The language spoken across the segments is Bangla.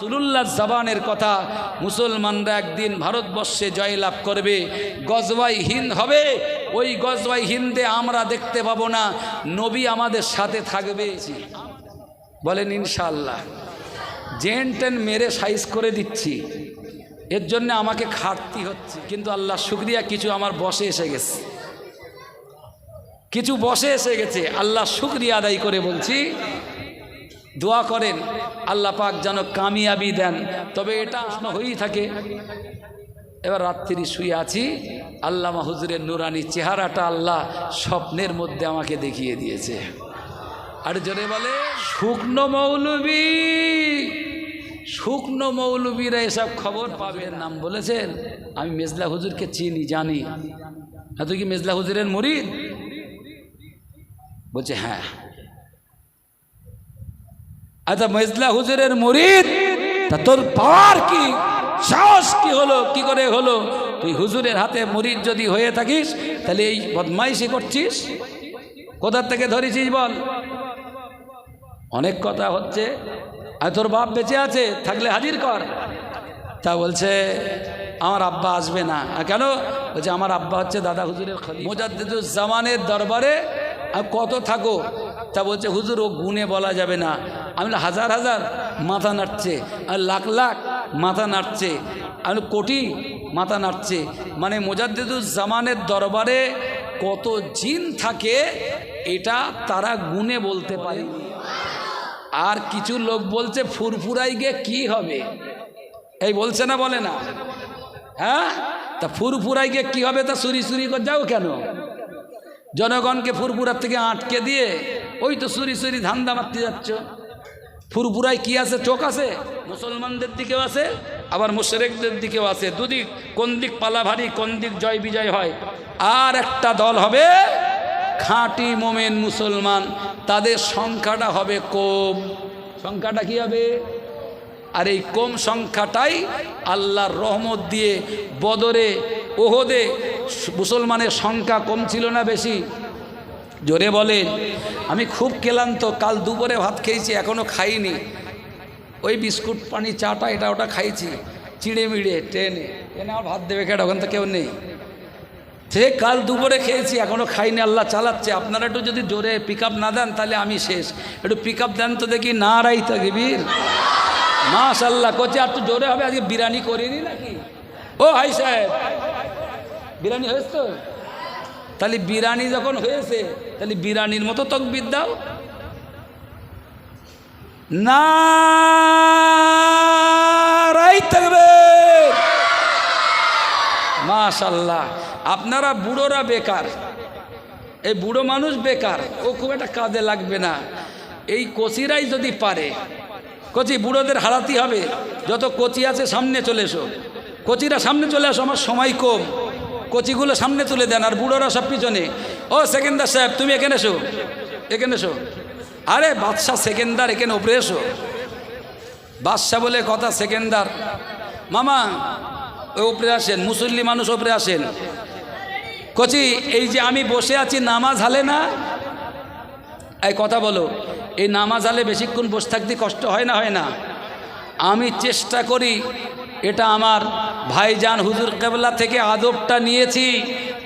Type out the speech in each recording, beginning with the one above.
সুলুল্লাহ জবানের কথা মুসলমানরা একদিন ভারতবর্ষে জয়লাভ করবে। গজওয়াই হিন্দ হবে। ওই গজওয়াই হিন্দে আমরা দেখতে পাবো না। নবী আমাদের সাথে থাকবে। বলেন ইনশাল্লাহ জেন টেন মেরে সাইজ করে দিচ্ছি। এর জন্য আমাকে খাটতি হচ্ছে। কিন্তু আল্লাহ, শুক্রিয়া, কিছু আমার বসে এসে গেছে। কিছু বসে এসে গেছে। আল্লাহ, শুক্রিয়া আদায় করে বলছি দোয়া করেন, আল্লাহ পাক যেন কামিয়াবি দেন। তবে এটা হয়েই থাকে। এবার রাত্রি শুয়ে আছি আল্লাহ হুজুরের নুরানি চেহারাটা আল্লাহ স্বপ্নের মধ্যে আমাকে দেখিয়ে দিয়েছে। আর জোরে বলে, শুকনো মৌলবী, শুকনো মৌলবীরা এসব খবর পাবেন নাম বলেছেন। আমি মেজলা হুজুরকে চিনি, জানি। হ্যাঁ তুই কি মেজলা হুজুরের মরিদ? বলছে হ্যাঁ। আচ্ছা মেজলা হুজুরের মুরিদ, তা তোর পাওয়ার কি? সাহস কি হলো? কি করে হলো? তুই হুজুরের হাতে মুরিদ যদি হয়ে থাকিস, তাহলে এই বদমাইশি করছিস? কোথার থেকে ধরেছিস বল? অনেক কথা হচ্ছে। আর তোর বাপ বেঁচে আছে, থাকলে হাজির কর। তা বলছে, আমার আব্বা আসবে না। কেন? বলছে, আমার আব্বা হচ্ছে দাদা হুজুরের খলি জামানের দরবারে, আর কত থাকো? তা বলছে, হুজুর, ও গুণে বলা যাবে না। আমি হাজার হাজার, মাথা নাড়ছে। আর লাখ লাখ, মাথা নাড়ছে। আমি কোটি মাথা নাড়ছে। মানে জামানের দরবারে কত জিন থাকে, এটা তারা গুণে বলতে পারে। আর কিছু লোক বলছে, ফুরফুরাই গে কি হবে? এই বলছে না, বলে না। হ্যাঁ? তা ফুরফুরাই গে কি হবে তা সুরি সুরি করে, যাও কেন? জনগণকে ফুরফুরার থেকে আটকে দিয়ে ওই তো সুরি সুরি ধান্দা মারতে যাচ্ছ। ফুরফুরায় কি আছে? চোখ আছে? মুসলমানদের দিকেও আছে, আবার মুশরেকদের দিকেও আছে। দুদিক, কোন দিক পালাভারি, কোন দিক জয় বিজয় হয়। আর একটা দল হবে খাঁটি মোমেন মুসলমান। তাদের সংখ্যাটা হবে কম। সংখ্যাটা কি হবে? আর এই কম সংখ্যাটাই আল্লাহর রহমত দিয়ে বদরে, ওহদে মুসলমানের সংখ্যা কম ছিল না বেশি? জোরে বলেন আমি খুব ক্লান্ত, কাল দুপুরে ভাত খেয়েছি এখনও খাইনি। ওই বিস্কুট পানি, চাটা, এটা ওটা খাইছি, চিড়ে মিড়ে ট্রেনে ট্রেনে আমার ভাত দেবে কেটে ওখান তো কেউ নেই। সে কাল দুপুরে খেয়েছি এখনও খাইনি, আল্লাহ চালাচ্ছে। আপনারা একটু যদি জোরে পিক না দেন, তাহলে আমি শেষ। একটু পিক দেন তো দেখি না রাই তাকিবির মাশাল্লাহ কোচে, আর তো জোরে হবে, আজকে বিরিয়ানি করিনি নাকি? ও হাই সাহেব, বিরিয়ানি হয়েছে তো? তাহলে বিরিয়ানি যখন হয়েছে, তাহলে বিরিয়ানির মতো তকবির দাও। না থাকবে মাশাল্লাহ আপনারা বুড়োরা বেকার। এই বুড়ো মানুষ বেকার, ও খুব একটা কাজে লাগবে না। এই কচিরাই যদি পারে, কচি বুড়োদের হারাতে হবে। যত কচি আছে, সামনে চলে এসো। কচিরা সামনে চলে আসো, আমার সময় কম। কচিগুলো সামনে তুলে দেন আর বুড়োরা সব পিছনে। ও সেকেন্দার সাহেব, তুমি এখানে এসো। এখানে এসো। আরে বাদশাহ সেকেন্দার, এখানে ওপরে এসো। বাদশাহ বলে কথা সেকেন্দার। মামা ওই ওপরে আসেন, মুসল্লি মানুষ ওপরে আসেন। কচি, এই যে আমি বসে আছি, নামাজ হালে না? এই কথা বলো, এই নামাজ হালে বেশিক্ষণ বসে থাকতে কষ্ট হয় না হয় না? আমি চেষ্টা করি, এটা আমার ভাইজান হুজুর কেবলা থেকে আদবটা নিয়েছি।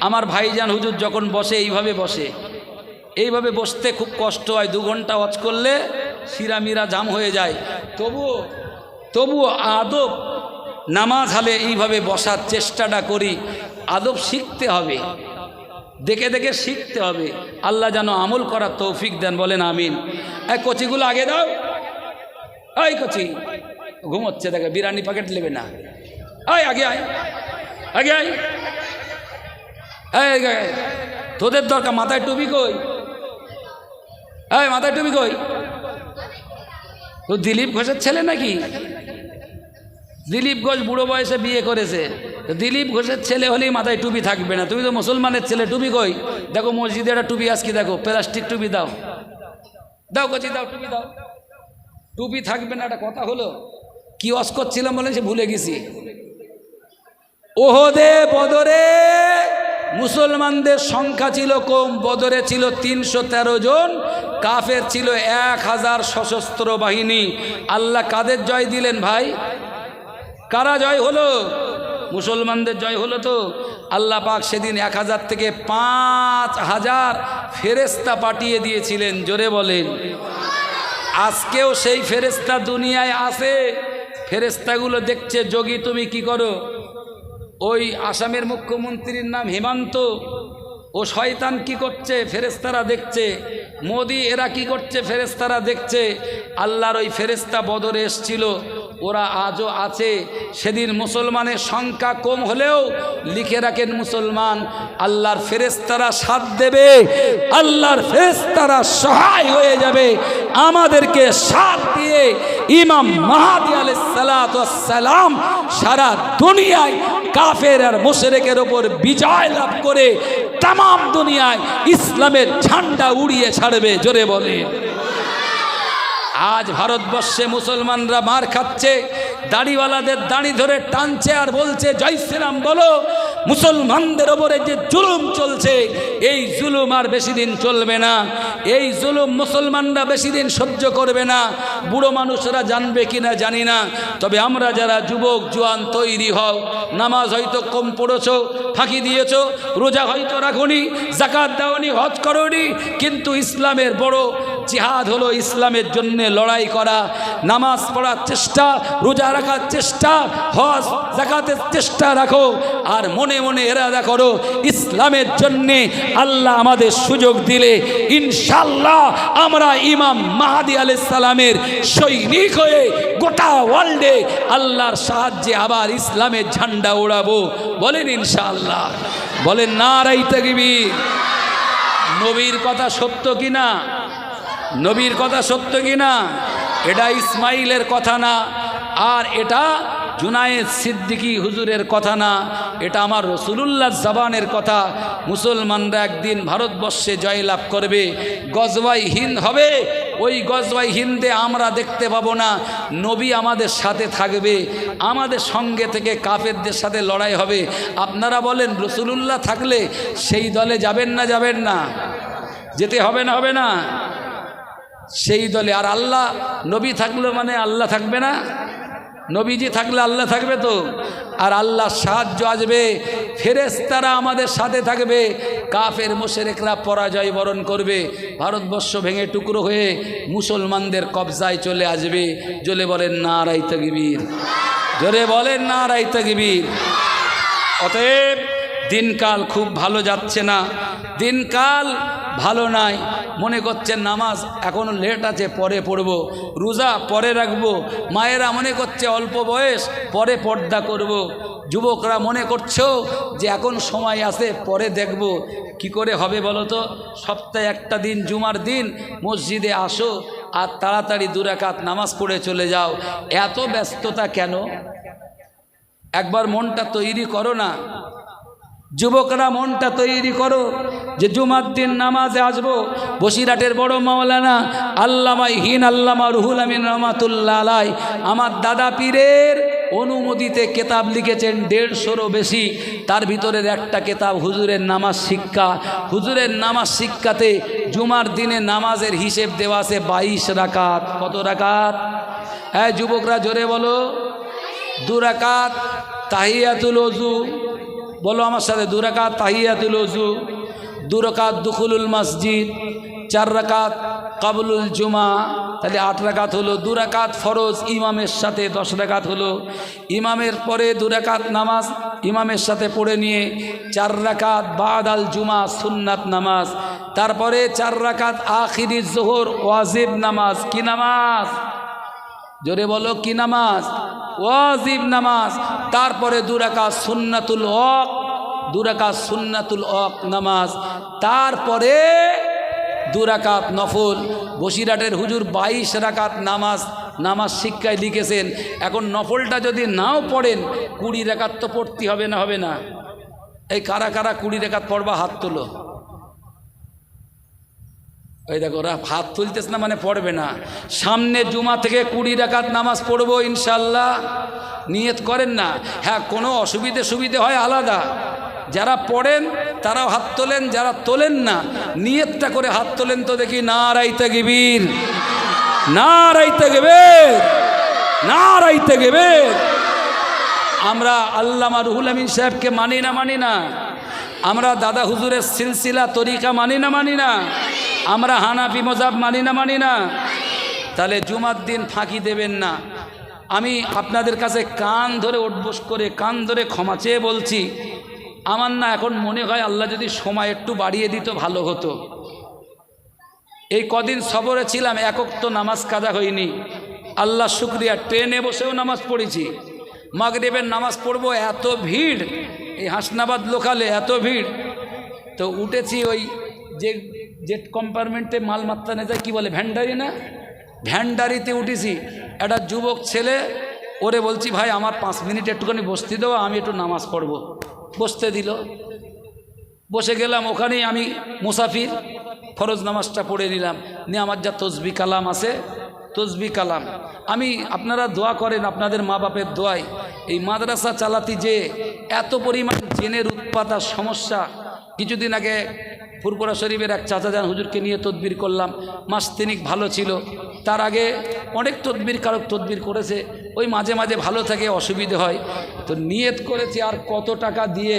আমার ভাইজান হুজুর যখন বসে, এইভাবে বসে। এইভাবে বসতে খুব কষ্ট হয়, দু ঘণ্টা ওয়াচ করলে শিরামিরা জাম হয়ে যায়। তবুও তবুও আদব নামাজ হালে এইভাবে বসার চেষ্টাটা করি। আদব শিখতে হবে। দেখে দেখে শিখতে হবে। আল্লাহ যেন আমল করার তৌফিক দেন, বলেন আমিন। এই কচিগুলো আগে দাও। এই কচি, ঘুমোচ্ছে, দেখে, বিরিয়ানি প্যাকেট নেবে না। আয় আগে আয়। আগে আয়। এই, তোদের দরকার মাথায় টুপি কই? এই মাথায় টুপি কই? তো দিলীপ ঘোষের ছেলে নাকি? দিলীপ ঘোষ বুড়ো বয়সে বিয়ে করেছে। দিলীপ ঘোষের ছেলে হলেই মাথায় টুপি থাকবে না। তুমি তো মুসলমানের ছেলে টুপি কই? দেখো মসজিদে একটা টুপি আজকে দেখো প্লাস্টিক টুপি দাও। দাও কচি দাও টুপি দাও। টুপি থাকবে না একটা কথা হলো কি অস করছিলাম বলে সে ভুলে গেছি। ওহদে বদরে মুসলমানদের সংখ্যা ছিল কম, বদরে ছিল তিনশো তেরো জন, কাফের ছিল এক হাজার সশস্ত্র বাহিনী। আল্লাহ কাদের জয় দিলেন ভাই? কারা জয় হলো? মুসলমানদের জয় হলো তো। আল্লাহ পাক সেদিন এক হাজার থেকে পাঁচ হাজার ফেরেস্তা পাঠিয়ে দিয়েছিলেন, জোরে বলেন। আজকেও সেই ফেরেস্তা দুনিয়ায় আসে ফেরেস্তাগুলো দেখছে, যোগী, তুমি কি করো? ওই আসামের মুখ্যমন্ত্রীর নাম হিমান্ত। ও শয়তান কি করছে? ফেরেস্তারা দেখছে। মোদি এরা কি করছে? ফেরেস্তারা দেখছে। আল্লাহর ওই ফেরেস্তা বদরে এসছিল। ওরা আজও আছে। সেদিন মুসলমানের সংখ্যা কম হলেও লিখে রাখেন মুসলমান, আল্লাহর ফেরেস্তারা সাথ দেবে। আল্লাহর ফেরেস্তারা সহায় হয়ে যাবে। আমাদেরকে সাথ দিয়ে ইমাম মাহাদি সালাম সারা দুনিয়ায় কাফের আর মোশেরেকের ওপর বিজয় লাভ করে তাম দুনিয়ায় ইসলামের ঝান্ডা উড়িয়ে ছাড়বে, জোরে বলে আজ ভারতবর্ষে মুসলমানরা মার খাচ্ছে, দাড়িওয়ালাদের দাড়ি ধরে টানছে আর বলছে, জয় শ্রীরাম, বলো, মুসলমানদের ওপরে যে জুলুম চলছে, এই জুলুম আর বেশি দিন চলবে না, এই জুলুম মুসলমানরা বেশি দিন সহ্য করবে না, বুড়ো মানুষরা জানবে কি না জানি না, তবে আমরা যারা যুবক, জোয়ান তৈরি হও, নামাজ হয়তো কম পড়েছো, ফাঁকি দিয়েছ, রোজা হয়তো রাখুনি জাকাত দাওনি, হজ করনি, কিন্তু ইসলামের বড় জিহাদ হলো ইসলামের জন্য লড়াই করা, নামাজ পড়ার চেষ্টা, রোজা রাখার চেষ্টা, হজ জাকাতের চেষ্টা রাখো, আর মনে মনে এরাদা করো, ইসলামের জন্যে আল্লাহ আমাদের সুযোগ দিলে ইনশাল্লাহ আমরা ইমাম মাহাদি সালামের সৈনিক হয়ে গোটা ওয়ার্ল্ডে আল্লাহর সাহায্যে আবার ইসলামের ঝান্ডা ওড়াবো বলেন ইনশাল্লাহ বলেন, না রাই তাকবীর নবীর কথা সত্য কিনা? নবীর কথা সত্য কি না এটা ইসমাইলের কথা না, আর এটা জুনায়েদ সিদ্দিকী হুজুরের কথা না, এটা আমার রসুলুল্লাহ জবানের কথা। মুসলমানরা একদিন ভারতবর্ষে জয়লাভ করবে গজবাই হিন্দ হবে, ওই গজবাই হিন্দে আমরা দেখতে পাবো না, নবী আমাদের সাথে থাকবে, আমাদের সঙ্গে থেকে কাফেরদের সাথে লড়াই হবে। আপনারা বলেন, রসুলুল্লাহ থাকলে সেই দলে যাবেন না যাবেন না। যেতে হবে না হবে না। সেই দলে। আর আল্লাহ, নবী থাকলে মানে আল্লাহ থাকবে না? নবীজি থাকলে আল্লাহ থাকবে তো? আর আল্লাহ সাহায্য আসবে। ফেরেস্তারা আমাদের সাথে থাকবে। কাফের মোশেরেকরা পরাজয় বরণ করবে। ভারতবর্ষ ভেঙে টুকরো হয়ে মুসলমানদের কবজায় চলে আসবে। জলে বলেন না রাই জোরে বলেন না রাই অতএব দিনকাল খুব ভালো যাচ্ছে না। দিনকাল ভালো নাই। মনে করছেন নামাজ এখনও লেট আছে, পরে পড়ব। রোজা পরে রাখব। মায়েরা মনে করছে অল্প বয়স, পরে পর্দা করব। যুবকরা মনে করছ যে এখন সময় আছে, পরে দেখব। কি করে হবে বলো তো? সপ্তাহে একটা দিন, জুমার দিন, মসজিদে আসো আর তাড়াতাড়ি দুরাকাত নামাজ পড়ে চলে যাও। এত ব্যস্ততা কেন? একবার মনটা তৈরি করো না। যুবকরা মনটা তৈরি করো যে জুমার দিন নামাজে আসব। বসিরাটের বড় মাওলানা আল্লামাই হিন আল্লামা রুহুল আমিন রহমাতুল্লাহ আলাই। আমার দাদা পীরের অনুমোদিতে কেতাব লিখেছেন দেড়শোরও বেশি। তার ভিতরের একটা কেতাব হুজুরের নামাজ শিক্ষা। হুজুরের নামাজ শিক্ষাতে জুমার দিনে নামাজের হিসেব দেওয়া আছে বাইশ রাকাত। কত রাকাত? হ্যাঁ যুবকরা জোরে বলো। দু রাকাত তাহিয়াতুল অজু বলো আমার সাথে, দু রাকাত তাহিয়াতুল অজু দু রাকাত দুখুলুল মসজিদ, চার রাকাত কাবুলুল জুমা, তাহলে আট রাকাত হলো দু রাকাত ফরজ, ইমামের সাথে দশ রাকাত হলো। ইমামের পরে দু রাকাত নামাজ, ইমামের সাথে পড়ে নিয়ে চার রাকাত বাদ আল জুমা, সুন্নাত নামাজ, তারপরে চার রাকাত আখিরি জোহর ওয়াজিব নামাজ। কি নামাজ? জোরে বলো, কি নামাজ? ওয়াজিব নামাজ, তারপরে দুরাকা সুন্নাতুল অক দুরাকা সুন্নাতুল অক নামাজ, তারপরে দুরাকাত নফল। বসিরাটের হুজুর বাইশ রাকাত নামাজ নামাজ শিক্ষায় লিখেছেন, এখন নফলটা যদি নাও পড়েন, কুড়ি রেখাত তো পড়তে হবে না হবে না। এই কারা কারা কুড়ি রেখাত পড়বা, হাত তোলো। ওই দেখো ওরা হাত তুলতেছে না মানে পড়বে না। সামনে জুমা থেকে কুড়ি রাকাত নামাজ পড়ব ইনশাল্লাহ নিয়ত করেন না। হ্যাঁ কোনো অসুবিধে সুবিধে হয় আলাদা। যারা পড়েন, তারাও হাত তোলেন, যারা তোলেন না, নিয়তটা করে হাত তোলেন তো দেখি না রাইতে গিবির। না রাইতে গেবে না রাইতে গেবে আমরা আল্লামা রুহুল আমিন সাহেবকে মানি না মানি না। আমরা দাদা হুজুরের সিলসিলা, তরিকা মানি না মানি না। আমরা হানাফি মজাব মানি না মানি না। তাহলে জুমার দিন ফাঁকি দেবেন না। আমি আপনাদের কাছে কান ধরে উঠবোস করে, কান ধরে ক্ষমা চেয়ে বলছি, আমার না এখন মনে হয় আল্লাহ যদি সময় একটু বাড়িয়ে দিত, ভালো হতো। এই কদিন সবরে ছিলাম একক তো নামাজ কাজা হয়নি। আল্লাহ শুক্রিয়া, ট্রেনে বসেও নামাজ পড়েছি। মাগরিবের নামাজ পড়ব, এত ভিড়, এই হাসনাবাদ লোকালে এত ভিড়। তো উঠেছি ওই যে জেট কম্পার্টমেন্টে মাল মাত্রা নেতা কী বলে, ভ্যান্ডারি না? ভ্যান্ডারিতে উঠেছি, একটা যুবক ছেলে, ওরে বলছি, ভাই, আমার পাঁচ মিনিট একটুখানি বসতে দেবো আমি একটু নামাজ পড়ব। বসতে দিল। বসে গেলাম, ওখানেই আমি মুসাফির, ফরজ নামাজটা পড়ে নিলাম। নিয়ে আমার যা তসবি কালাম আছে, তসবি কালাম। আমি, আপনারা দোয়া করেন, আপনাদের মা বাপের দোয়ায় এই মাদ্রাসা চালাতে যে এত পরিমাণ জেনের উৎপাত আর সমস্যা, কিছুদিন আগে ফুরপুরা শরীফের এক চাচা যান, হুজুরকে নিয়ে তদবির করলাম। মাস তিনিক ভালো ছিল। তার আগে অনেক তদবির, কারক তদবির করেছে। ওই মাঝে মাঝে ভালো থাকে, অসুবিধে হয়। তো নিয়ত করেছি আর কত টাকা দিয়ে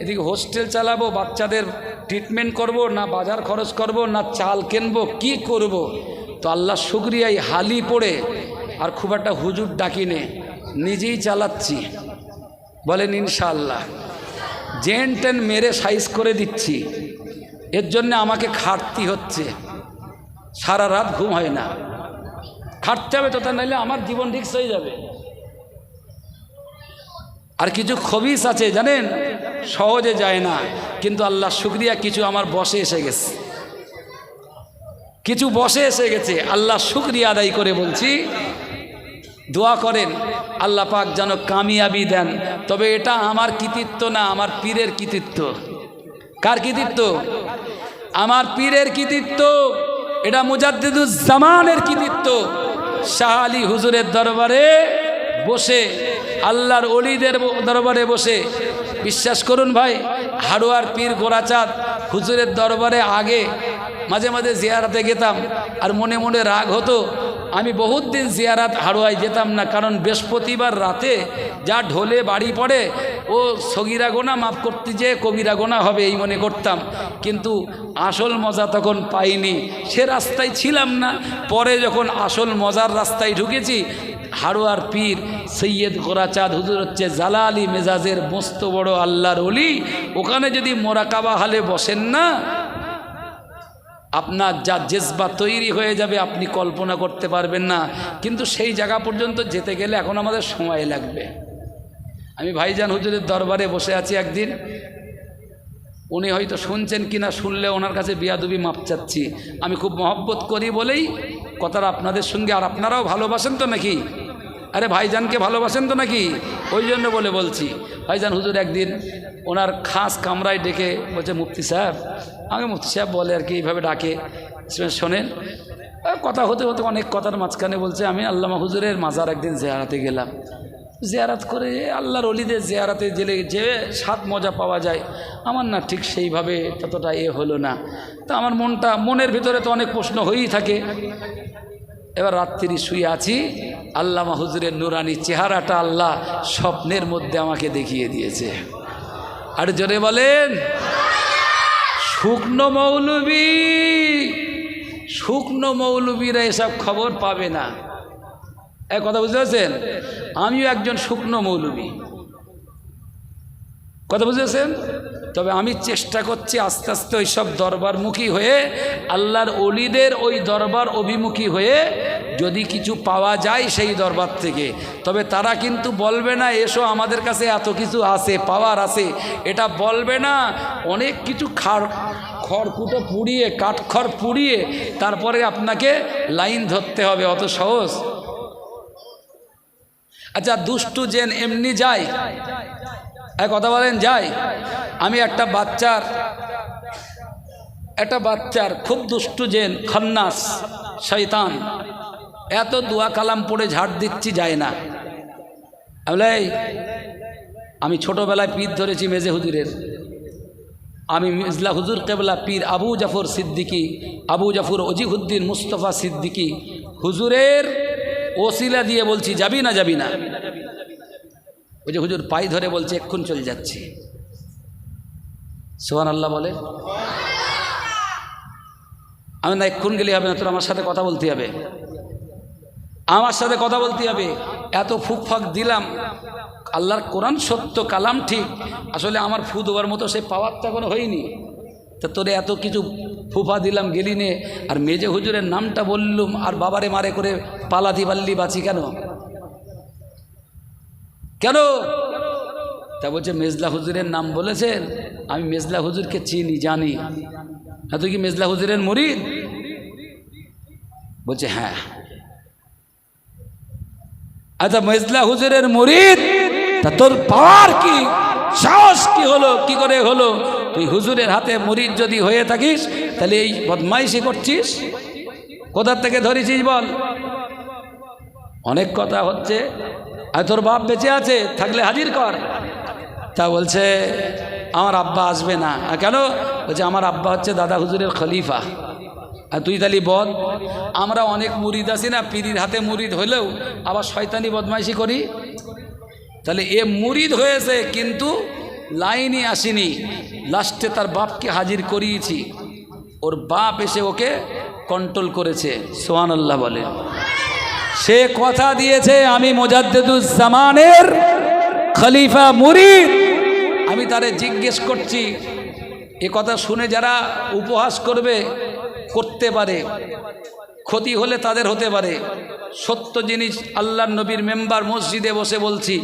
এদিকে হোস্টেল চালাবো, বাচ্চাদের ট্রিটমেন্ট করব, না বাজার খরচ করব, না চাল কিনবো, কি করব। তো আল্লাহ শুক্রিয়াই হালি পড়ে আর খুব একটা হুজুর ডাকিনে। নিজেই চালাচ্ছি। বলেন ইনশাআল্লাহ। জেন টেন মেরে সাইজ করে দিচ্ছি। এর জন্য আমাকে খাটতি হচ্ছে। সারা রাত ঘুম হয় না। খাটতে হবে তো তা নাহলে আমার জীবন রিক্স হয়ে যাবে। আর কিছু খবিস আছে, জানেন? সহজে যায় না। কিন্তু আল্লাহ শুক্রিয়া, কিছু আমার বসে এসে গেছে। কিছু বসে এসে গেছে। আল্লাহ শুক্রিয়া আদায় করে বলছি, দোয়া করেন, আল্লাহ পাক যেন কামিয়াবি দেন। তবে এটা আমার কৃতিত্ব না, আমার পীরের কৃতিত্ব। কার কৃতিত্ব? আমার পীরের কৃতিত্ব, এটা মুজাদ্দিদুজ্জামানের কৃতিত্ব। শাহ আলী হুজুরের দরবারে বসে, আল্লাহর অলিদের দরবারে বসে। বিশ্বাস করুন ভাই হাড়ুয়ার পীর গোরাচাঁদ হুজুরের দরবারে আগে মাঝে মাঝে জিয়ারাতে গেতাম, আর মনে মনে রাগ হতো আমি বহুত দিন জিয়ারাত হাড়ুয়ায় যেতাম না, কারণ বৃহস্পতিবার রাতে যা ঢোলে বাড়ি পড়ে, ও সগিরা গোনা মাফ করতে যেয়ে কবিরা গোনা হবে এই মনে করতাম। কিন্তু আসল মজা তখন পাইনি। সে রাস্তায় ছিলাম না। পরে যখন আসল মজার রাস্তায় ঢুকেছি, হাড়ুয়ার পীর সৈয়দ গোরাচাঁদ হুজুর হচ্ছে জালালি মেজাজের মস্ত বড় আল্লাহর অলি ওখানে যদি মোরাকাবা হালে বসেন না আপনার যা জেজবা তৈরি হয়ে যাবে আপনি কল্পনা করতে পারবেন না। কিন্তু সেই জায়গা পর্যন্ত যেতে গেলে এখন আমাদের সময় লাগবে। আমি ভাইজান হুজুরের দরবারে বসে আছি একদিন। উনি হয়তো শুনছেন কি না শুনলে ওনার কাছে বিয়াদুবি মাপ চাচ্ছি। আমি খুব মহব্বত করি বলেই কথাটা আপনাদের সঙ্গে, আর আপনারাও ভালোবাসেন তো নাকি? আরে ভাইজানকে ভালোবাসেন তো নাকি? ওই জন্য বলে বলছি। ভাইজান, হুজুর, একদিন ওনার খাস কামরায় ডেকে বলছে, মুফতি সাহেব আমাকে মুফতি সাহেব বলে আর কি, এইভাবে ডাকে। শোনেন কথা হতে হতে অনেক কথার মাঝখানে বলছে, আমি আল্লামা হুজুরের মাজার একদিন জেহারাতে গেলাম। জেয়ারাত করে আল্লাহর অলিদের জেয়ারাতে জেলে যে স্বাদ মজা পাওয়া যায়, আমার না ঠিক সেইভাবে ততটা এ হলো না। তা আমার মনটা, মনের ভিতরে তো অনেক প্রশ্ন হয়েই থাকে। এবার রাত্রি শুয়ে আছি। আল্লামা হুজুরের নুরানি চেহারাটা আল্লাহ স্বপ্নের মধ্যে আমাকে দেখিয়ে দিয়েছে। আর জনে বলেন, শুকনো মৌলবী, শুকনো মৌলবীরা এসব খবর পাবে না। এক কথা বুঝতে পারছেন? আমিও একজন শুকনো মৌলবী। কথা বুঝেছেন? তবে আমি চেষ্টা করছি আস্তে আস্তে ওই সব দরবারমুখী হয়ে, আল্লাহর অলিদের ওই দরবার অভিমুখী হয়ে যদি কিছু পাওয়া যায় সেই দরবার থেকে। তবে তারা কিন্তু বলবে না, এসো আমাদের কাছে এত কিছু আছে, পাওয়ার আছে। এটা বলবে না, অনেক কিছু খাড়, খড়কুটো পুড়িয়ে, কাঠখড় পুড়িয়ে তারপরে আপনাকে লাইন ধরতে হবে, অত সহজ। আচ্ছা দুষ্টু জেন এমনি যায়। এক কথা বলেন যাই। আমি একটা বাচ্চার একটা বাচ্চার খুব দুষ্টু জেন খন্নাস শৈতান এত দোয়া কালাম পড়ে ঝাড় দিচ্ছি যায় না। বলে "এই, আমি ছোটোবেলায় পীর ধরেছি মেজে হুজুরের। আমি মিজলা হুজুর কেবলা পীর আবু জাফর সিদ্দিকী আবু জাফর অজিহুদ্দিন মুস্তফা সিদ্দিকী। হুজুরের ওসিলা দিয়ে বলছি যাবি না যাবি না? ওই যে হুজুর পাই ধরে বলছে, এক্ষুন চলে যাচ্ছি। সোহান আল্লাহ বলে? আমি না এক্ষুন গেলে হবে না, তোর আমার সাথে কথা বলতে হবে। আমার সাথে কথা বলতে হবে। এত ফুক ফাক দিলাম। আল্লাহর কোরআন সত্য, কালাম ঠিক। আসলে আমার ফু দেওয়ার মতো সে পাওয়ারটা এখনও হয়নি। তা তোরে এত কিছু ফুফা দিলাম, গেলি নে। আর মেজে হুজুরের নামটা বললুম, আর বাবারে মারে করে পালাতি পাল্লি বাঁচি কেন? কেন? তা বলছে, মেজলা হুজুরের নাম বলেছেন, আমি মেজলা হুজুরকে চিনি, জানি। হ্যাঁ তুই কি মেজলা হুজুরের মরিদ? বলছে হ্যাঁ। আচ্ছা মেজলা হুজুরের মরিদ? তা তোর পাওয়ার কি? সাহস কি হলো? কি করে হলো? তুই হুজুরের হাতে মরিদ যদি হয়ে থাকিস, তাহলে এই বদমাইশি করছিস? কোথার থেকে ধরেছিস বল? অনেক কথা হচ্ছে। আর তোর বাপ বেঁচে আছে, থাকলে হাজির কর। তা বলছে, আমার আব্বা আসবে না। কেন? বলছে, আমার আব্বা হচ্ছে দাদা হুজুরের খলিফা। আর তুই তালি বল, আমরা অনেক মুরিদ আছি না, পিরির হাতে মুরিদ হলেও আবার শয়তানি বদমাইশি করি? তাহলে এ মুরিদ হয়েছে, কিন্তু লাইনই আসেনি। লাস্টে তার বাপকে হাজির করিয়েছি। ওর বাপ এসে ওকে কন্ট্রোল করেছে সোহান আল্লাহ বলে। সে কথা দিয়েছে আমি মোজাদ্দেদুজ্জামানের খলিফা মুরিদ। আমি তারে জিজ্ঞেস করছি, এ কথা শুনে যারা উপহাস করবে, করতে পারে, ক্ষতি হলে তাদের হতে পারে। সত্য জিনিস আল্লাহর নবীর মেম্বার মসজিদে বসে বলছি,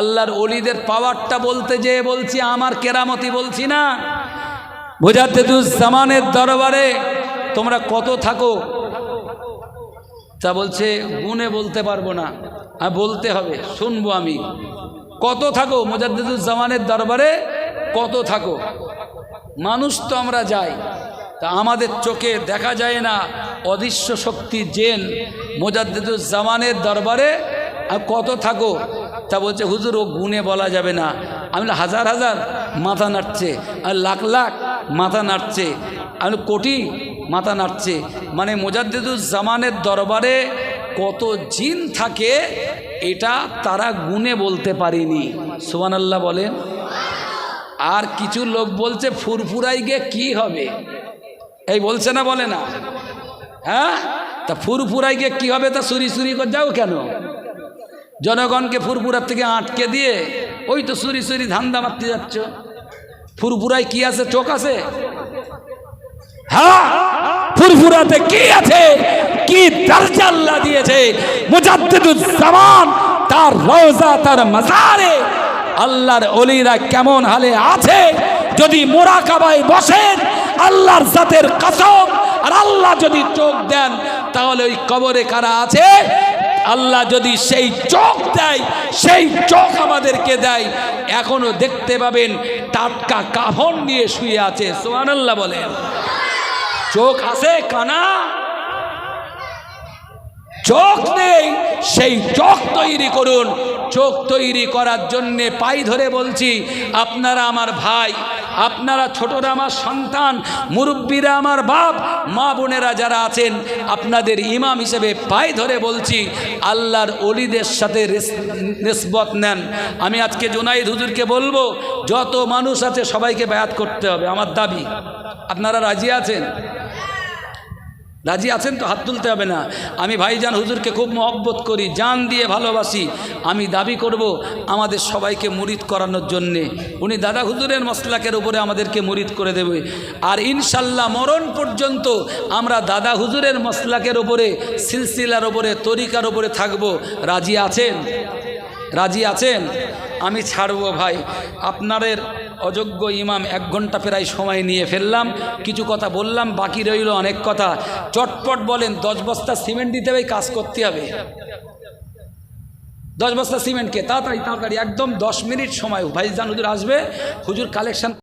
আল্লাহর অলিদের পাওয়ারটা বলতে যেয়ে বলছি, আমার কেরামতি বলছি না। মুজাদ্দেদুজ্জামানের দরবারে তোমরা কত থাকো তা বলছে গুনে বলতে পারব না। হ্যাঁ বলতে হবে, শুনব আমি। কত থাকো মোজাদ্দুজ্জামানের দরবারে? কত থাকো? মানুষ তো আমরা যাই, তা আমাদের চোখে দেখা যায় না অদৃশ্য শক্তি জেন মোজাদ্দুজ্জামানের দরবারে। আর কত থাকো? তা বলছে, হুজুর, ও গুনে বলা যাবে না। আমি হাজার হাজার, মাথা নাড়ছে। আর লাখ লাখ, মাথা নাড়ছে। আমি কোটি, মাথা নাড়ছে। মানে মোজাদ্দুজ্জামানের দরবারে কত জিন থাকে, এটা তারা গুনে বলতে পারিনি। সুমান আল্লাহ বলেন। আর কিছু লোক বলছে, ফুরফুরাই গে কি হবে? এই বলছে না, বলে না। হ্যাঁ? তা ফুরফুরাই গে কী হবে তা সুরি সুরি করে, যাও কেন? জনগণকে ফুরফুরার থেকে আটকে দিয়ে, ওই তো সুরি সুরি ধান্দা মারতে যাচ্ছ। ফুরফুরাই কি আছে? চোখ আছে? হ্যাঁ? ফুরফুরাতে কি আছে? কি দরজা আল্লাহ দিয়েছে? মুজাদ্দিদুজ্জামান তার রওজা, তার মাজারে আল্লাহর অলিরা কেমন হালে আছে? যদি মোরাকাবায় বসেন, আল্লাহর জাতের কসম, আর আল্লাহ যদি চোখ দেন, তাহলে ওই কবরে কারা আছে? আল্লাহ যদি সেই চোখ দেয়, সেই চোখ আমাদেরকে দেয়। এখনও দেখতে পাবেন টাটকা কাফন নিয়ে শুয়ে আছে। সোহান আল্লাহ বলেন। চোখ আছে কানা? চোখ নেই, সেই চোখ তৈরি করুন। চোখ তৈরি করার জন্যে পাই ধরে বলছি, আপনারা আমার ভাই, আপনারা ছোটরা আমার সন্তান, মুরব্বীরা আমার বাপ, মা বোনেরা যারা আছেন, আপনাদের ইমাম হিসেবে পাই ধরে বলছি, আল্লাহর অলিদের সাথে নিসবত নেন। আমি আজকে জোনাইদ হুজুরকে বলব, যত মানুষ আছে সবাইকে ব্যায়াত করতে হবে। আমার দাবি, আপনারা রাজি আছেন? রাজি আছেন তো? হাত তুলতে হবে না। আমি ভাইজান হুজুরকে খুব মহব্বত করি, জান দিয়ে ভালোবাসি। আমি দাবি করব আমাদের সবাইকে মুরিদ করানোর জন্যে। উনি দাদা হুজুরের মশলাকের উপরে আমাদেরকে মুরিদ করে দেবে। আর ইনশাল্লাহ মরণ পর্যন্ত আমরা দাদা হুজুরের মশলাকের ওপরে সিলসিলার ওপরে তরিকার ওপরে থাকব। রাজি আছেন? রাজি আছেন? আমি ছাড়বো ভাই। আপনাদের অযোগ্য ইমাম এক ঘণ্টা প্রায় সময় নিয়ে ফেললাম, কিছু কথা বললাম, বাকি রইল অনেক কথা। চটপট বলেন, দশ বস্তা সিমেন্ট দিতে হবে কাজ করতে হবে। দশ বস্তা সিমেন্টকে তাড়াতাড়ি তাড়াতাড়ি, একদম দশ মিনিট সময়। ভাইজান হুজুর আসবে, হুজুর কালেকশন